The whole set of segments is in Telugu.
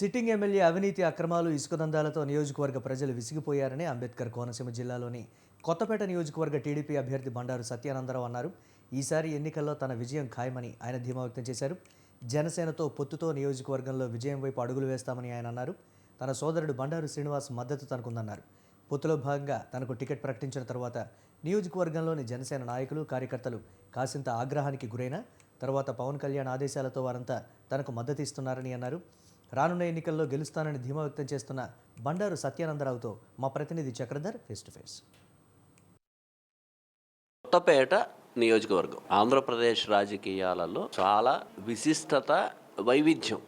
సిట్టింగ్ ఎమ్మెల్యే అవినీతి అక్రమాలు ఇసుక దందాలతో నియోజకవర్గ ప్రజలు విసిగిపోయారని అంబేద్కర్ కోనసీమ జిల్లాలోని కొత్తపేట నియోజకవర్గ టీడీపీ అభ్యర్థి బండారు సత్యానందరావు అన్నారు. ఈసారి ఎన్నికల్లో తన విజయం ఖాయమని ఆయన ధీమా వ్యక్తం చేశారు. జనసేనతో పొత్తుతో నియోజకవర్గంలో విజయం వైపు అడుగులు వేస్తామని ఆయన అన్నారు. తన సోదరుడు బండారు శ్రీనివాస్ మద్దతు తనకుందన్నారు. పొత్తులో భాగంగా తనకు టికెట్ ప్రకటించిన తర్వాత నియోజకవర్గంలోని జనసేన నాయకులు కార్యకర్తలు కాసింత ఆగ్రహానికి గురైన తర్వాత పవన్ కళ్యాణ్ ఆదేశాలతో వారంతా తనకు మద్దతు ఇస్తున్నారని అన్నారు. రానున్న ఎన్నికల్లో గెలుస్తానని ధీమా వ్యక్తం చేస్తున్న బండారు సత్యానందరావుతో మా ప్రతినిధి Chakradhar face to face. Kothapeta నియోజకవర్గం. ఆంధ్రప్రదేశ్ రాజకీయాలలో చాలా విశిష్టత వైవిధ్యం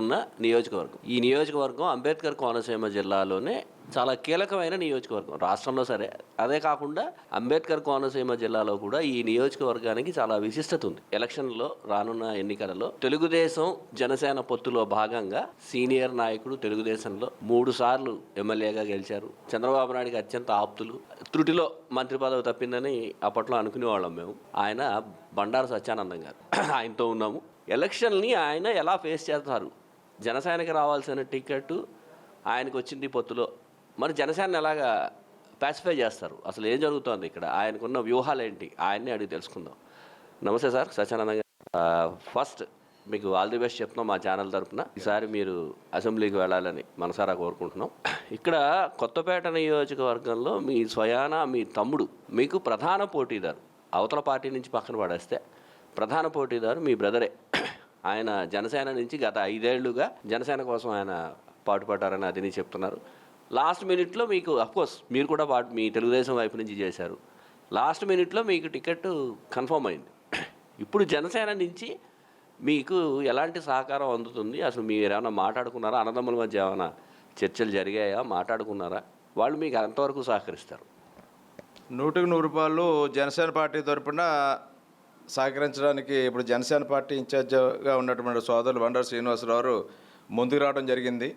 ఉన్న నియోజకవర్గం. ఈ నియోజకవర్గం అంబేద్కర్ కోనసీమ జిల్లాలోనే చాలా కీలకమైన నియోజకవర్గం. రాష్ట్రంలో సరే అదే కాకుండా అంబేద్కర్ కోనసీమ జిల్లాలో కూడా ఈ నియోజకవర్గానికి చాలా విశిష్టత ఉంది. ఎలక్షన్లో రానున్న ఎన్నికలలో తెలుగుదేశం జనసేన పొత్తులో భాగంగా సీనియర్ నాయకుడు తెలుగుదేశంలో మూడు సార్లు ఎమ్మెల్యేగా గెలిచారు. చంద్రబాబు నాయుడికి అత్యంత ఆప్తులు. త్రుటిలో మంత్రి పదవి తప్పిందని అప్పట్లో అనుకునేవాళ్ళం మేము. ఆయన బండారు సత్యానందం గారు. ఆయనతో ఉన్నాము. ఎలక్షన్ని ఆయన ఎలా ఫేస్ చేస్తారు? జనసేనకి రావాల్సిన టికెట్ ఆయనకు వచ్చింది పొత్తులో. మరి జనసేన ఎలాగా పాసిఫై చేస్తారు? అసలు ఏం జరుగుతోంది ఇక్కడ? ఆయనకున్న వ్యూహాలు ఏంటి? ఆయన్ని అడిగి తెలుసుకుందాం. నమస్తే సార్ సత్యానందం గారు. ఫస్ట్ మీకు ఆల్ ది బెస్ట్ చెప్తున్నాం మా ఛానల్ తరపున. ఈసారి మీరు అసెంబ్లీకి వెళ్ళాలని మనసారా కోరుకుంటున్నాం. ఇక్కడ కొత్తపేట నియోజకవర్గంలో మీ స్వయాన మీ తమ్ముడు మీకు ప్రధాన పోటీదారు అవతల పార్టీ నుంచి పక్కన పడేస్తే ప్రధాన పోటీదారు మీ బ్రదరే ఆయన జనసేన నుంచి గత ఐదేళ్ళుగా జనసేన కోసం ఆయన పాటుపడ్డారని అదిని చెప్తున్నారు. లాస్ట్ మినిట్లో మీకు అఫ్కోర్స్ మీరు కూడా వాటి మీ తెలుగుదేశం వైపు నుంచి చేశారు. లాస్ట్ మినిట్లో మీకు టికెట్ కన్ఫర్మ్ అయింది. ఇప్పుడు జనసేన నుంచి మీకు ఎలాంటి సహకారం అందుతుంది? అసలు మీరు ఏమైనా మాట్లాడుకున్నారా? అన్నదమ్ముల మధ్య ఏమైనా చర్చలు జరిగాయా? మాట్లాడుకున్నారా? వాళ్ళు మీకు ఎంతవరకు సహకరిస్తారు? నూటికి నూరు రూపాయలు జనసేన పార్టీ తరపున సహకరించడానికి ఇప్పుడు జనసేన పార్టీ ఇన్ఛార్జ్గా ఉన్నటువంటి సోదరులు బండారు శ్రీనివాసరావు ముందుకు రావడం జరిగింది.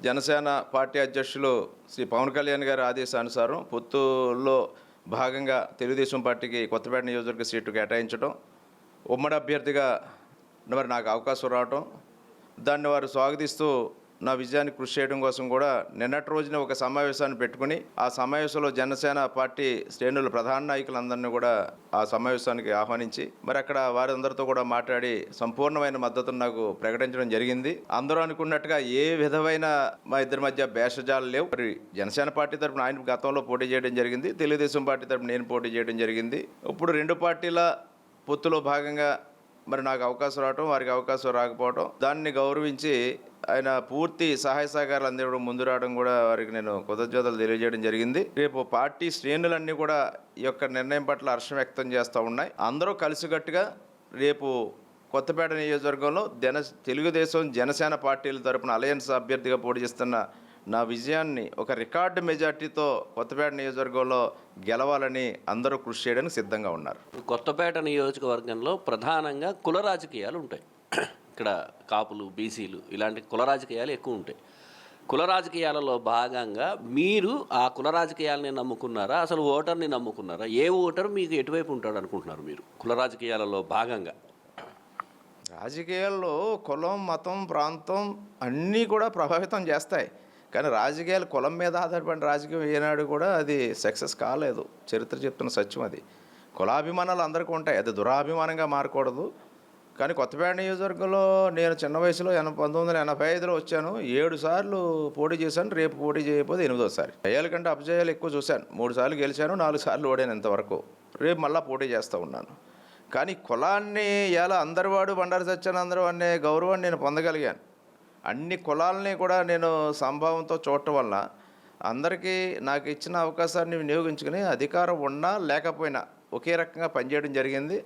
జనసేన పార్టీ అధ్యక్షులు శ్రీ పవన్ కళ్యాణ్ గారి ఆదేశానుసారం పొత్తులో భాగంగా తెలుగుదేశం పార్టీకి కొత్తపేట నియోజకవర్గ సీటు కేటాయించడం ఉమ్మడి అభ్యర్థిగా మరి నాకు అవకాశం రావటం దాన్ని వారు స్వాగతిస్తూ నా విజయాన్ని కృషి చేయడం కోసం కూడా నిన్నటి రోజున ఒక సమావేశాన్ని పెట్టుకుని ఆ సమావేశంలో జనసేన పార్టీ శ్రేణుల ప్రధాన నాయకులందరినీ కూడా ఆ సమావేశానికి ఆహ్వానించి మరి అక్కడ వారందరితో కూడా మాట్లాడి సంపూర్ణమైన మద్దతును నాకు ప్రకటించడం జరిగింది. అందరూ అనుకున్నట్టుగా ఏ విధమైన మా ఇద్దరి మధ్య భేషజాలు లేవు. మరి జనసేన పార్టీ తరపున ఆయన గతంలో పోటీ చేయడం జరిగింది. తెలుగుదేశం పార్టీ తరపున నేను పోటీ చేయడం జరిగింది. ఇప్పుడు రెండు పార్టీల పొత్తులో భాగంగా మరి నాకు అవకాశం రావటం వారికి అవకాశం రాకపోవటం దాన్ని గౌరవించి ఆయన పూర్తి సహాయ సహకారాలు అందివ్వడం ముందు రావడం కూడా వారికి నేను కృతజ్ఞతలు తెలియజేయడం జరిగింది. రేపు పార్టీ శ్రేణులన్నీ కూడా ఈ యొక్క నిర్ణయం పట్ల హర్షం వ్యక్తం చేస్తూ ఉన్నాయి. అందరూ కలిసికట్టుగా రేపు కొత్తపేట నియోజకవర్గంలో జన తెలుగుదేశం జనసేన పార్టీల తరపున అలయన్స్ అభ్యర్థిగా పోటీ చేస్తున్న నా విజయాన్ని ఒక రికార్డు మెజార్టీతో కొత్తపేట నియోజకవర్గంలో గెలవాలని అందరూ కృషి చేయడానికి సిద్ధంగా ఉన్నారు. కొత్తపేట నియోజకవర్గంలో ప్రధానంగా కుల రాజకీయాలు ఉంటాయి. ఇక్కడ కాపులు బీసీలు ఇలాంటి కుల రాజకీయాలు ఎక్కువ ఉంటాయి. కుల రాజకీయాలలో భాగంగా మీరు ఆ కుల రాజకీయాలని నమ్ముకున్నారా? అసలు ఓటర్ని నమ్ముకున్నారా? ఏ ఓటర్ మీకు ఎటువైపు ఉంటాడు అనుకుంటున్నారు మీరు? కుల రాజకీయాలలో భాగంగా. రాజకీయాల్లో కులం మతం ప్రాంతం అన్నీ కూడా ప్రభావితం చేస్తాయి. కానీ రాజకీయాలు కులం మీద ఆధారపడిన రాజకీయం ఏనాడు కూడా అది సక్సెస్ కాలేదు. చరిత్ర చెప్తున్న సత్యం అది. కులాభిమానాలు అందరికీ ఉంటాయి. అది దురాభిమానంగా మారకూడదు. కానీ కొత్తపేట నియోజకవర్గంలో నేను చిన్న వయసులో ఎన పంతొమ్మిది వందల ఎనభై ఐదులో వచ్చాను. ఏడు సార్లు పోటీ చేశాను. రేపు పోటీ చేయకపోతే ఎనిమిదోసారి జయాల కంటే అపజయాలు ఎక్కువ చూశాను. మూడు సార్లు గెలిచాను నాలుగు సార్లు ఓడాను ఇంతవరకు. రేపు మళ్ళీ పోటీ చేస్తూ ఉన్నాను. కానీ కులాన్ని ఎలా అందరివాడు బండారు సత్యానందరం అనే గౌరవాన్ని నేను పొందగలిగాను. అన్ని కులాలని కూడా నేను సంభావంతో చూడటం వల్ల అందరికీ నాకు ఇచ్చిన అవకాశాన్ని వినియోగించుకుని అధికారం ఉన్నా లేకపోయినా ఒకే రకంగా పనిచేయడం జరిగింది.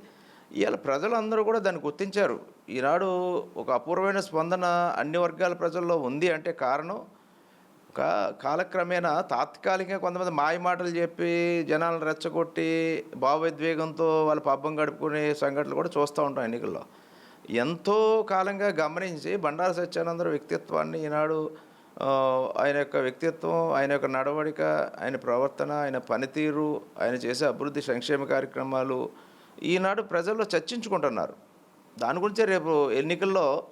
ఇవాళ ప్రజలందరూ కూడా దాన్ని గుర్తించారు. ఈనాడు ఒక అపూర్వమైన స్పందన అన్ని వర్గాల ప్రజల్లో ఉంది అంటే కారణం ఒక కాలక్రమేణా తాత్కాలికంగా కొంతమంది మాయ మాటలు చెప్పి జనాలను రెచ్చగొట్టి భావోద్వేగంతో వాళ్ళ పబ్బం గడుపుకునే సంఘటనలు కూడా చూస్తూ ఉంటాం ఎన్నికల్లో. ఎంతో కాలంగా గమనించి బండారు సత్యానందరు వ్యక్తిత్వాన్ని ఈనాడు ఆయన యొక్క వ్యక్తిత్వం ఆయన యొక్క నడవడిక ఆయన ప్రవర్తన ఆయన పనితీరు ఆయన చేసే అభివృద్ధి సంక్షేమ కార్యక్రమాలు ఈనాడు ప్రజల్లో చర్చించుకుంటున్నారు. దాని గురించే రేపు ఎన్నికల్లో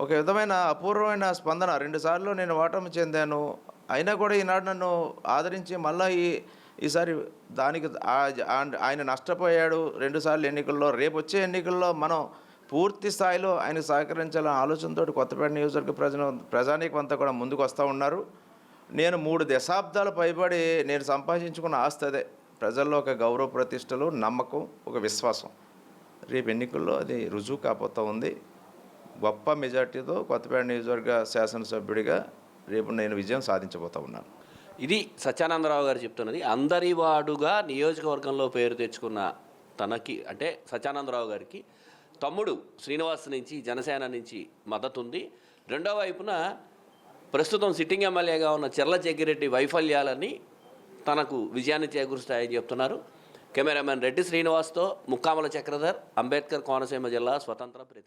ఒక విధమైన అపూర్వమైన స్పందన. రెండుసార్లు నేను ఓటమి చెందాను. అయినా కూడా ఈనాడు నన్ను ఆదరించి మళ్ళీ ఈ ఈసారి దానికి ఆయన నష్టపోయాడు. రెండుసార్లు ఎన్నికల్లో రేపు వచ్చే ఎన్నికల్లో మనం పూర్తి స్థాయిలో ఆయన సహకరించాలనే ఆలోచనతో కొత్తపేట నియోజకవర్గ ప్రజలు ప్రజానీకం అంతా కూడా ముందుకు వస్తూ ఉన్నారు. నేను మూడు దశాబ్దాలు పైబడి నేను సంపాదించుకున్న ఆస్తి అదే. ప్రజల్లో ఒక గౌరవ ప్రతిష్టలు నమ్మకం ఒక విశ్వాసం. రేపు ఎన్నికల్లో అది రుజువు కాపోతూ ఉంది. గొప్ప మెజార్టీతో కొత్తపేట నియోజకవర్గ శాసనసభ్యుడిగా రేపు నేను విజయం సాధించబోతా ఉన్నాను. ఇది సత్యానందరావు గారు చెప్తున్నది. అందరి వాడుగా నియోజకవర్గంలో పేరు తెచ్చుకున్న తనకి అంటే సత్యానందరావు గారికి తమ్ముడు శ్రీనివాస్ నుంచి జనసేన నుంచి మద్దతు ఉంది. రెండో వైపున ప్రస్తుతం సిట్టింగ్ ఎమ్మెల్యేగా ఉన్న చెర్ల జగ్గిరెడ్డి వైఫల్యాలని తనకు విజయాన్ని చేకూరుస్తాయని చెప్తున్నారు. కెమెరామెన్ రెడ్డి శ్రీనివాస్తో ముక్కామల చక్రధర్ అంబేద్కర్ కోనసీమ జిల్లా స్వతంత్ర ప్రతినిధి.